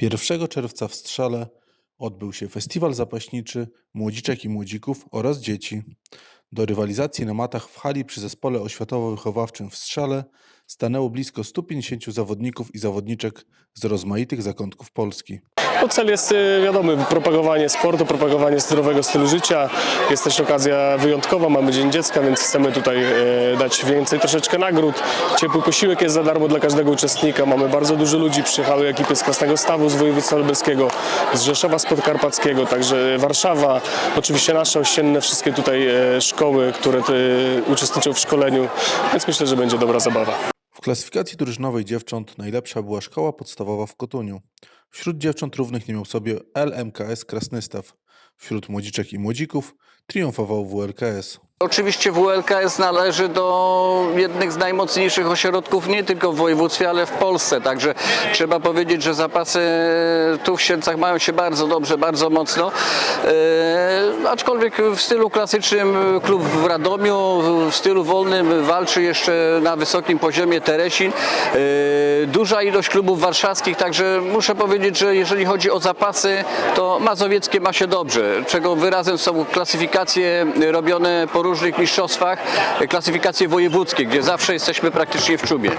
1 czerwca w Strzale odbył się festiwal zapaśniczy młodziczek i młodzików oraz dzieci. Do rywalizacji na matach w hali przy zespole oświatowo-wychowawczym w Strzale stanęło blisko 150 zawodników i zawodniczek z rozmaitych zakątków Polski. No cel jest y, wiadomy, propagowanie sportu, propagowanie zdrowego stylu życia. Jest też okazja wyjątkowa, mamy Dzień Dziecka, więc chcemy tutaj e, dać więcej troszeczkę nagród. Ciepły posiłek jest za darmo dla każdego uczestnika. Mamy bardzo dużo ludzi, przyjechały ekipy z Krasnego Stawu, z województwa lubelskiego, z Rzeszowa, z Podkarpackiego, także Warszawa, oczywiście nasze ościenne, wszystkie tutaj e, szkoły, które uczestniczą w szkoleniu, więc myślę, że będzie dobra zabawa. Klasyfikacji drużynowej dziewcząt najlepsza była szkoła podstawowa w Kotuniu. Wśród dziewcząt równych nie miał sobie LMKS Krasnystaw. Wśród młodziczek i młodzików triumfował WLKS. Oczywiście WLKS należy do jednych z najmocniejszych ośrodków nie tylko w województwie, ale w Polsce. Także trzeba powiedzieć, że zapasy tu w Siedlcach mają się bardzo dobrze, bardzo mocno. E, aczkolwiek w stylu klasycznym klub w Radomiu, w stylu wolnym walczy jeszcze na wysokim poziomie Teresin. E, duża ilość klubów warszawskich, także muszę powiedzieć, że jeżeli chodzi o zapasy, to Mazowieckie ma się dobrze, czego wyrazem są klasyfikacje robione po różnych mistrzostwach, klasyfikacje wojewódzkie, gdzie zawsze jesteśmy praktycznie w czubie.